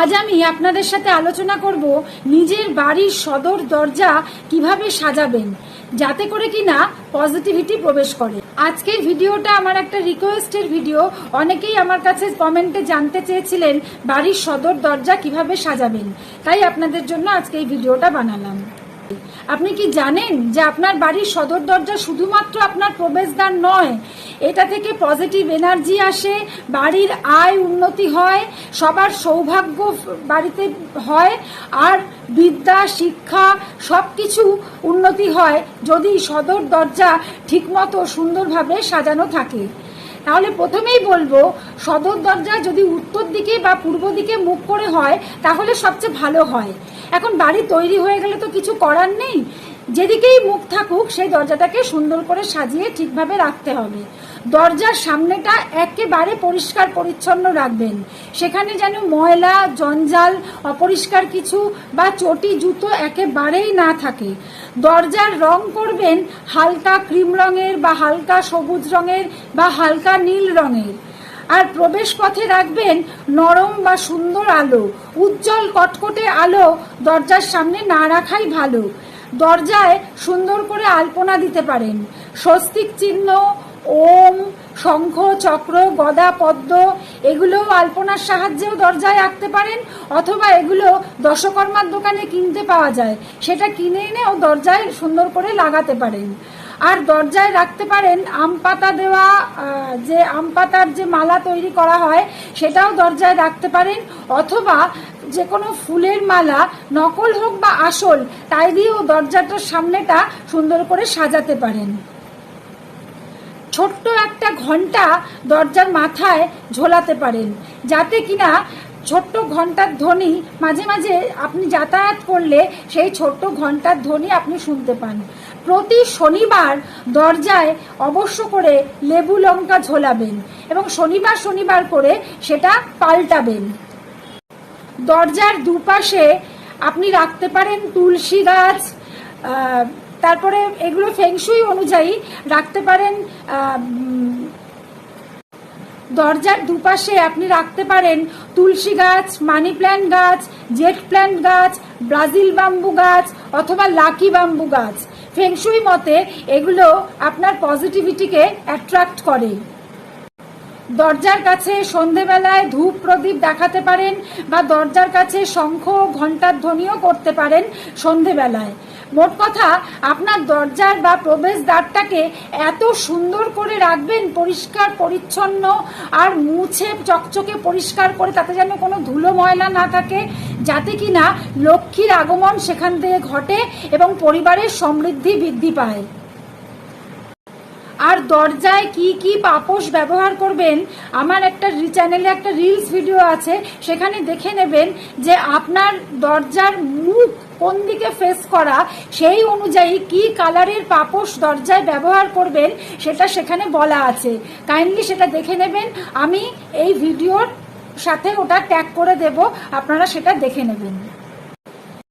আজ আমি আপনাদের সাথে আলোচনা করব নিজের বাড়ির সদর দরজা কীভাবে সাজাবেন, যাতে করে কিনা পজিটিভিটি প্রবেশ করে। আজকের ভিডিওটা আমার একটা রিকোয়েস্টের ভিডিও অনেকেই আমার কাছে কমেন্টে জানতে চেয়েছিলেন বাড়ির সদর দরজা কীভাবে সাজাবেন। তাই আপনাদের জন্য আজকে এই ভিডিওটা বানালাম। আপনি কি জানেন যে আপনার বাড়ির সদর দরজা শুধুমাত্র আপনার প্রবেশদ্বার নয়? এটা থেকে পজিটিভ এনার্জি আসে, বাড়ির আয় উন্নতি হয়, সবার সৌভাগ্য বাড়িতে হয়, আর বিদ্যা, শিক্ষা সব কিছু উন্নতি হয় যদি সদর দরজা ঠিকমতো সুন্দরভাবে সাজানো থাকে। তাহলে প্রথমেই বলব, সদর দরজা যদি উত্তর দিকে বা পূর্ব দিকে মুখ করে হয়, তাহলে সবচেয়ে ভালো হয়। এখন বাড়ি তৈরি হয়ে গেলে তো কিছু করার নেই? যেদিকেই মুখ থাকুক, সেই দরজাটাকে সুন্দর করে সাজিয়ে ঠিকভাবে রাখতে হবে। দরজার সামনেটা একেবারে পরিষ্কার পরিচ্ছন্ন রাখবেন। সেখানে যেন ময়লা, জঞ্জাল, অপরিষ্কার কিছু বা চটি, জুতো একেবারেই না থাকে। দরজার রং করবেন হালকা ক্রিম রঙের বা হালকা সবুজ রঙের বা হালকা নীল রঙের। আর প্রবেশ পথে রাখবেন নরম বা সুন্দর আলো, উজ্জ্বল কটকটে আলো দরজার সামনে না রাখাই ভালো। দরজায় সুন্দর করে আলপনা দিতে পারেন। স্বস্তিক চিহ্ন, ওম, শঙ্খ, চক্র, গদা, পদ্ম, এগুলোও আলপনার সাহায্যেও দরজায় আঁকতে পারেন, অথবা এগুলো দশকর্মার দোকানে কিনতে পাওয়া যায়। সেটা কিনে এনে ও দরজায় সুন্দর করে লাগাতে পারেন। আর দরজায় রাখতে পারেন আম পাতা দেওয়া যে আম পাতার যে মালা তৈরি করা হয়, সেটাও দরজায় রাখতে পারেন। অথবা যে কোনো ফুলের মালা, নকল হোক বা আসল, তাই দিয়েও দরজাটার সামনেটা সুন্দর করে সাজাতে পারেন। ছোট্ট একটা ঘণ্টা দরজার মাথায় ঝোলাতে পারেন, যাতে কিনা ছোট্ট ঘণ্টার ধ্বনি মাঝে মাঝে আপনি যাতায়াত করলে সেই ছোট্ট ঘণ্টার ধ্বনি আপনি শুনতে পান। প্রতি শনিবার দরজায় অবশ্য করে লেবু লঙ্কা ঝোলাবেন এবং শনিবার শনিবার করে সেটা পাল্টাবেন। দরজার দুপাশে আপনি রাখতে পারেন তুলসী গাছ তারপরে এগুলো ফেংশুই অনুযায়ী রাখতে পারেন দরজার দুপাশে আপনি রাখতে পারেন তুলসী গাছ, মানি প্ল্যান্ট গাছ, জেট প্ল্যান্ট গাছ, ব্রাজিল বাম্বু গাছ অথবা লাকি বাম্বু গাছ। ফেংশুই মতে এগুলো আপনার পজিটিভিটিকে অ্যাট্রাক্ট করে। দরজার কাছে সন্ধেবেলায় ধূপ প্রদীপ দেখাতে পারেন বা দরজার কাছে শঙ্খ ঘণ্টার ধ্বনিও করতে পারেন সন্ধেবেলায়। মোট কথা, আপনার দরজার বা প্রবেশদ্বারটাকে এত সুন্দর করে রাখবেন, পরিষ্কার, পরিচ্ছন্ন, আর মুছে, চকচকে পরিষ্কার করে তাতে যেন কোনো ধুলো ময়লা না থাকে যাতে কিনা লক্ষ্মীর আগমন সেখান থেকে ঘটে এবং পরিবারের সমৃদ্ধি বৃদ্ধি পায়। আর দরজায় কি কি পাপোশ ব্যবহার করবেন, আমার একটা চ্যানেলে একটা রিলস ভিডিও আছে, সেখানে দেখে নেবেন যে আপনার দরজার মুখ কোন দিকে ফেস করা, সেই অনুযায়ী কি কালারের পাপোশ দরজায় ব্যবহার করবেন, সেটা সেখানে বলা আছে। কাইন্ডলি সেটা দেখে নেবেন। আমি এই ভিডিওর সাথে ওটা ট্যাগ করে দেব আপনারা সেটা দেখে নেবেন।